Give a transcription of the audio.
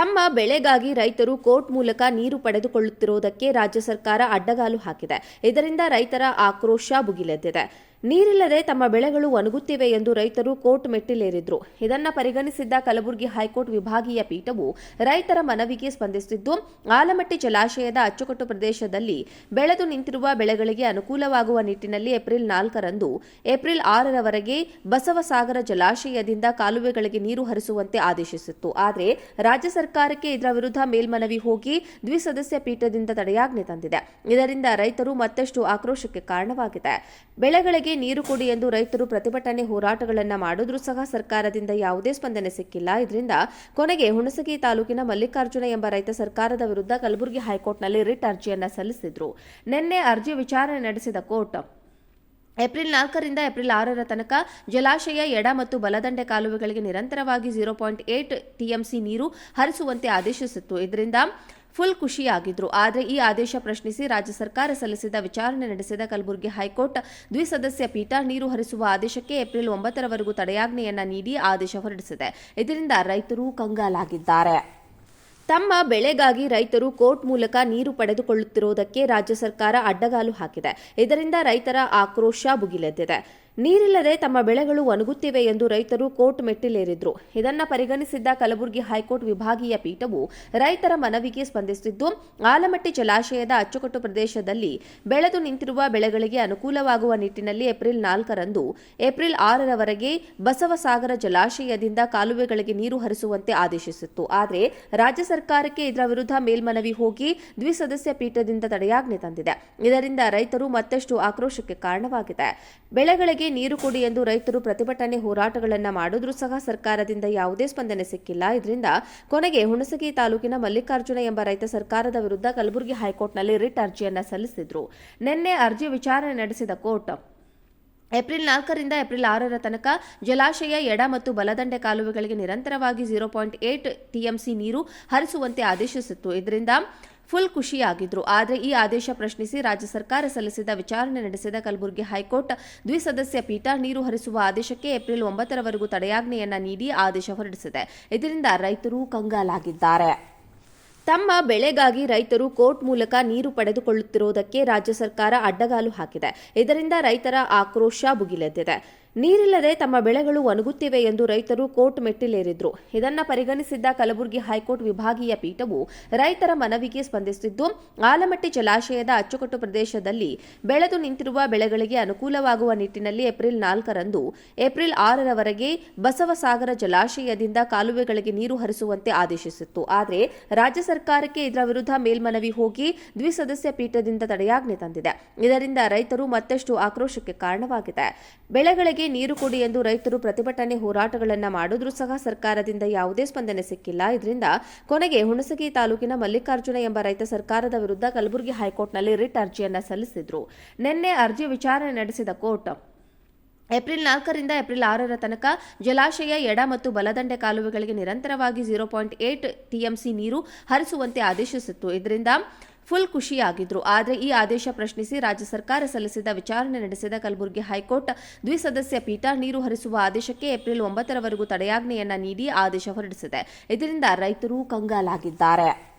ತಮ್ಮ ಬೆಳೆಗಾಗಿ ರೈತರು ಕೋರ್ಟ್ ಮೂಲಕ ನೀರು ಪಡೆದುಕೊಳ್ಳುತ್ತಿರುವುದಕ್ಕೆ ರಾಜ್ಯ ಸರ್ಕಾರ ಅಡ್ಡಗಾಲು ಹಾಕಿದೆ. ಇದರಿಂದ ರೈತರ ಆಕ್ರೋಶ ಭುಗಿಲೆದ್ದಿದೆ. ನೀರಿಲ್ಲದೆ ತಮ್ಮ ಬೆಳೆಗಳು ಒಣಗುತ್ತಿವೆ ಎಂದು ರೈತರು ಕೋರ್ಟ್ ಮೆಟ್ಟಿಲೇರಿದ್ರು. ಇದನ್ನ ಪರಿಗಣಿಸಿದ್ದ ಕಲಬುರಗಿ ಹೈಕೋರ್ಟ್ ವಿಭಾಗೀಯ ಪೀಠವು ರೈತರ ಮನವಿಗೆ ಸ್ಪಂದಿಸಿದ್ದು ಆಲಮಟ್ಟಿ ಜಲಾಶಯದ ಅಚ್ಚುಕಟ್ಟು ಪ್ರದೇಶದಲ್ಲಿ ಬೆಳೆದು ನಿಂತಿರುವ ಬೆಳೆಗಳಿಗೆ ಅನುಕೂಲವಾಗುವ ನಿಟ್ಟಿನಲ್ಲಿ ಏಪ್ರಿಲ್ ನಾಲ್ಕರಂದು, ಏಪ್ರಿಲ್ ಆರರವರೆಗೆ ಬಸವಸಾಗರ ಜಲಾಶಯದಿಂದ ಕಾಲುವೆಗಳಿಗೆ ನೀರು ಹರಿಸುವಂತೆ ಆದೇಶಿಸಿತ್ತು. ಆದರೆ ರಾಜ್ಯ ಸರ್ಕಾರಕ್ಕೆ ಇದರ ವಿರುದ್ಧ ಮೇಲ್ಮನವಿ ಹೋಗಿ ದ್ವಿಸದಸ್ಯ ಪೀಠದಿಂದ ತಡೆಯಾಜ್ಞೆ ತಂದಿದೆ. ಇದರಿಂದ ರೈತರು ಮತ್ತಷ್ಟು ಆಕ್ರೋಶಕ್ಕೆ ಕಾರಣವಾಗಿದೆ. ಬೆಳೆಗಳಿಗೆ ನೀರು ಕೊಡಿ ಎಂದು ರೈತರು ಪ್ರತಿಭಟನೆ ಹೋರಾಟಗಳನ್ನು ಮಾಡಿದ್ರೂ ಸಹ ಸರ್ಕಾರದಿಂದ ಯಾವುದೇ ಸ್ಪಂದನೆ ಸಿಕ್ಕಿಲ್ಲ. ಇದರಿಂದ ಕೊನೆಗೆ ಹುಣಸಗಿ ತಾಲೂಕಿನ ಮಲ್ಲಿಕಾರ್ಜುನ ಎಂಬ ರೈತ ಸರ್ಕಾರದ ವಿರುದ್ಧ ಕಲಬುರಗಿ ಹೈಕೋರ್ಟ್ನಲ್ಲಿ ರಿಟ್ ಅರ್ಜಿಯನ್ನು ಸಲ್ಲಿಸಿದ್ರು. ನಿನ್ನೆ ಅರ್ಜಿ ವಿಚಾರಣೆ ನಡೆಸಿದ ಕೋರ್ಟ್, ಏಪ್ರಿಲ್ ನಾಲ್ಕರಿಂದ ಏಪ್ರಿಲ್ ಆರರ ತನಕ ಜಲಾಶಯ, ಎಡ ಮತ್ತು ಬಲದಂಡೆ ಕಾಲುವೆಗಳಿಗೆ ನಿರಂತರವಾಗಿ ಜೀರೋ ಪಾಯಿಂಟ್ ಏಟ್ ಟಿಎಂಸಿ ನೀರು ಹರಿಸುವಂತೆ ಆದೇಶಿಸಿತ್ತು. ಇದರಿಂದ ಫುಲ್ ಖುಷಿಯಾಗಿದ್ರು. ಆದರೆ ಈ ಆದೇಶ ಪ್ರಶ್ನಿಸಿ ರಾಜ್ಯ ಸರ್ಕಾರ ಸಲ್ಲಿಸಿದ ವಿಚಾರಣೆ ನಡೆಸಿದ ಕಲಬುರಗಿ ಹೈಕೋರ್ಟ್ ದ್ವಿಸದಸ್ಯ ಪೀಠ ನೀರು ಹರಿಸುವ ಆದೇಶಕ್ಕೆ ಏಪ್ರಿಲ್ ಒಂಬತ್ತರವರೆಗೂ ತಡೆಯಾಜ್ಞೆಯನ್ನ ನೀಡಿ ಆದೇಶ ಹೊರಡಿಸಿದೆ. ಇದರಿಂದ ರೈತರು ಕಂಗಾಲಾಗಿದ್ದಾರೆ. ತಮ್ಮ ಬೆಳೆಗಾಗಿ ರೈತರು ಕೋರ್ಟ್ ಮೂಲಕ ನೀರು ಪಡೆದುಕೊಳ್ಳುತ್ತಿರುವುದಕ್ಕೆ ರಾಜ್ಯ ಸರ್ಕಾರ ಅಡ್ಡಗಾಲು ಹಾಕಿದೆ. ಇದರಿಂದ ರೈತರ ಆಕ್ರೋಶ ಭುಗಿಲೆದ್ದಿದೆ. ನೀರಿಲ್ಲದೆ ತಮ್ಮ ಬೆಳೆಗಳು ಒಣಗುತ್ತಿವೆ ಎಂದು ರೈತರು ಕೋರ್ಟ್ ಮೆಟ್ಟಿಲೇರಿದ್ರು. ಇದನ್ನು ಪರಿಗಣಿಸಿದ್ದ ಕಲಬುರಗಿ ಹೈಕೋರ್ಟ್ ವಿಭಾಗೀಯ ಪೀಠವು ರೈತರ ಮನವಿಗೆ ಸ್ಪಂದಿಸಿದ್ದು ಆಲಮಟ್ಟಿ ಜಲಾಶಯದ ಅಚ್ಚುಕಟ್ಟು ಪ್ರದೇಶದಲ್ಲಿ ಬೆಳೆದು ನಿಂತಿರುವ ಬೆಳೆಗಳಿಗೆ ಅನುಕೂಲವಾಗುವ ನಿಟ್ಟಿನಲ್ಲಿ ಏಪ್ರಿಲ್ ನಾಲ್ಕರಂದು ಏಪ್ರಿಲ್ ಆರರವರೆಗೆ ಬಸವಸಾಗರ ಜಲಾಶಯದಿಂದ ಕಾಲುವೆಗಳಿಗೆ ನೀರು ಹರಿಸುವಂತೆ ಆದೇಶಿಸಿತ್ತು. ಆದರೆ ರಾಜ್ಯ ಸರ್ಕಾರಕ್ಕೆ ಇದರ ವಿರುದ್ಧ ಮೇಲ್ಮನವಿ ಹೋಗಿ ದ್ವಿಸದಸ್ಯ ಪೀಠದಿಂದ ತಡೆಯಾಜ್ಞೆ ತಂದಿದೆ. ಇದರಿಂದ ರೈತರು ಮತ್ತಷ್ಟು ಆಕ್ರೋಶಕ್ಕೆ ಕಾರಣವಾಗಿದೆ. ಬೆಳೆಗಳಿಗೆ ನೀರು ಕೊಡಿ ಎಂದು ರೈತರು ಪ್ರತಿಭಟನೆ ಹೋರಾಟಗಳನ್ನು ಮಾಡಿದ್ರೂ ಸಹ ಸರ್ಕಾರದಿಂದ ಯಾವುದೇ ಸ್ಪಂದನೆ ಸಿಕ್ಕಿಲ್ಲ. ಇದರಿಂದ ಕೊನೆಗೆ ಹುಣಸಗಿ ತಾಲೂಕಿನ ಮಲ್ಲಿಕಾರ್ಜುನ ಎಂಬ ರೈತ ಸರ್ಕಾರದ ವಿರುದ್ಧ ಕಲಬುರಗಿ ಹೈಕೋರ್ಟ್ನಲ್ಲಿ ರಿಟ್ ಅರ್ಜಿಯನ್ನು ಸಲ್ಲಿಸಿದ್ರು. ನಿನ್ನೆ ಅರ್ಜಿ ವಿಚಾರಣೆ ನಡೆಸಿದ ಕೋರ್ಟ್ ಏಪ್ರಿಲ್ ನಾಲ್ಕರಿಂದ ಏಪ್ರಿಲ್ ಆರರ ತನಕ ಜಲಾಶಯ, ಎಡ ಮತ್ತು ಬಲದಂಡೆ ಕಾಲುವೆಗಳಿಗೆ ನಿರಂತರವಾಗಿ ಜೀರೋ ಪಾಯಿಂಟ್ ಏಟ್ ಟಿಎಂಸಿ ನೀರು ಹರಿಸುವಂತೆ ಆದೇಶಿಸಿತ್ತು. ಇದರಿಂದ ಫುಲ್ ಖುಷಿಯಾಗಿದ್ರು. ಆದರೆ ಈ ಆದೇಶ ಪ್ರಶ್ನಿಸಿ ರಾಜ್ಯ ಸರ್ಕಾರ ಸಲ್ಲಿಸಿದ ವಿಚಾರಣೆ ನಡೆಸಿದ ಕಲಬುರಗಿ ಹೈಕೋರ್ಟ್ ದ್ವಿಸದಸ್ಯ ಪೀಠ ನೀರು ಹರಿಸುವ ಆದೇಶಕ್ಕೆ ಏಪ್ರಿಲ್ ಒಂಬತ್ತರವರೆಗೂ ತಡೆಯಾಜ್ಞೆಯನ್ನ ನೀಡಿ ಆದೇಶ ಹೊರಡಿಸಿದೆ. ಇದರಿಂದ ರೈತರು ಕಂಗಾಲಾಗಿದ್ದಾರೆ. ತಮ್ಮ ಬೆಳೆಗಾಗಿ ರೈತರು ಕೋರ್ಟ್ ಮೂಲಕ ನೀರು ಪಡೆದುಕೊಳ್ಳುತ್ತಿರುವುದಕ್ಕೆ ರಾಜ್ಯ ಸರ್ಕಾರ ಅಡ್ಡಗಾಲು ಹಾಕಿದೆ. ಇದರಿಂದ ರೈತರ ಆಕ್ರೋಶ ಭುಗಿಲೆದ್ದಿದೆ. ನೀರಿಲ್ಲದೆ ತಮ್ಮ ಬೆಳೆಗಳು ಒಣಗುತ್ತಿವೆ ಎಂದು ರೈತರು ಕೋರ್ಟ್ ಮೆಟ್ಟಿಲೇರಿದ್ರು. ಇದನ್ನು ಪರಿಗಣಿಸಿದ್ದ ಕಲಬುರಗಿ ಹೈಕೋರ್ಟ್ ವಿಭಾಗೀಯ ಪೀಠವು ರೈತರ ಮನವಿಗೆ ಸ್ಪಂದಿಸಿದ್ದು ಆಲಮಟ್ಟಿ ಜಲಾಶಯದ ಅಚ್ಚುಕಟ್ಟು ಪ್ರದೇಶದಲ್ಲಿ ಬೆಳೆದು ನಿಂತಿರುವ ಬೆಳೆಗಳಿಗೆ ಅನುಕೂಲವಾಗುವ ನಿಟ್ಟಿನಲ್ಲಿ ಏಪ್ರಿಲ್ ನಾಲ್ಕರಂದು, ಏಪ್ರಿಲ್ ಆರರವರೆಗೆ ಬಸವಸಾಗರ ಜಲಾಶಯದಿಂದ ಕಾಲುವೆಗಳಿಗೆ ನೀರು ಹರಿಸುವಂತೆ ಆದೇಶಿಸಿತ್ತು. ಆದರೆ ರಾಜ್ಯ ಸರ್ಕಾರಕ್ಕೆ ಇದರ ವಿರುದ್ಧ ಮೇಲ್ಮನವಿ ಹೋಗಿ ದ್ವಿಸದಸ್ಯ ಪೀಠದಿಂದ ತಡೆಯಾಜ್ಞೆ ತಂದಿದೆ. ಇದರಿಂದ ರೈತರು ಮತ್ತಷ್ಟು ಆಕ್ರೋಶಕ್ಕೆ ಕಾರಣವಾಗಿದೆ. ಬೆಳೆಗಳಿಗೆ ನೀರು ಕೊಡಿ ಎಂದು ರೈತರು ಪ್ರತಿಭಟನೆ ಹೋರಾಟಗಳನ್ನು ಮಾಡಿದ್ರೂ ಸಹ ಸರ್ಕಾರದಿಂದ ಯಾವುದೇ ಸ್ಪಂದನೆ ಸಿಕ್ಕಿಲ್ಲ. ಇದರಿಂದ ಕೊನೆಗೆ ಹುಣಸಗಿ ತಾಲೂಕಿನ ಮಲ್ಲಿಕಾರ್ಜುನ ಎಂಬ ರೈತ ಸರ್ಕಾರದ ವಿರುದ್ಧ ಕಲಬುರಗಿ ಹೈಕೋರ್ಟ್ನಲ್ಲಿ ರಿಟ್ ಅರ್ಜಿಯನ್ನು ಸಲ್ಲಿಸಿದ್ರು. ನಿನ್ನೆ ಅರ್ಜಿ ವಿಚಾರಣೆ ನಡೆಸಿದ ಕೋರ್ಟ್, ಏಪ್ರಿಲ್ ನಾಲ್ಕರಿಂದ ಏಪ್ರಿಲ್ ಆರರ ತನಕ ಜಲಾಶಯ, ಎಡ ಮತ್ತು ಬಲದಂಡೆ ಕಾಲುವೆಗಳಿಗೆ ನಿರಂತರವಾಗಿ ಜೀರೋ ಪಾಯಿಂಟ್ ಏಟ್ ಟಿಎಂಸಿ ನೀರು ಹರಿಸುವಂತೆ ಆದೇಶಿಸಿತ್ತು. ಇದರಿಂದ ಫುಲ್ ಖುಷಿಯಾಗಿದ್ರು. ಆದರೆ ಈ ಆದೇಶ ಪ್ರಶ್ನಿಸಿ ರಾಜ್ಯ ಸರ್ಕಾರ ಸಲ್ಲಿಸಿದ ವಿಚಾರಣೆ ನಡೆಸಿದ ಕಲಬುರಗಿ ಹೈಕೋರ್ಟ್ ದ್ವಿಸದಸ್ಯ ಪೀಠ ನೀರು ಹರಿಸುವ ಆದೇಶಕ್ಕೆ ಏಪ್ರಿಲ್ ಒಂಬತ್ತರವರೆಗೂ ತಡೆಯಾಜ್ಞೆಯನ್ನ ನೀಡಿ ಆದೇಶ ಹೊರಡಿಸಿದೆ. ಇದರಿಂದ ರೈತರು ಕಂಗಾಲಾಗಿದ್ದಾರೆ.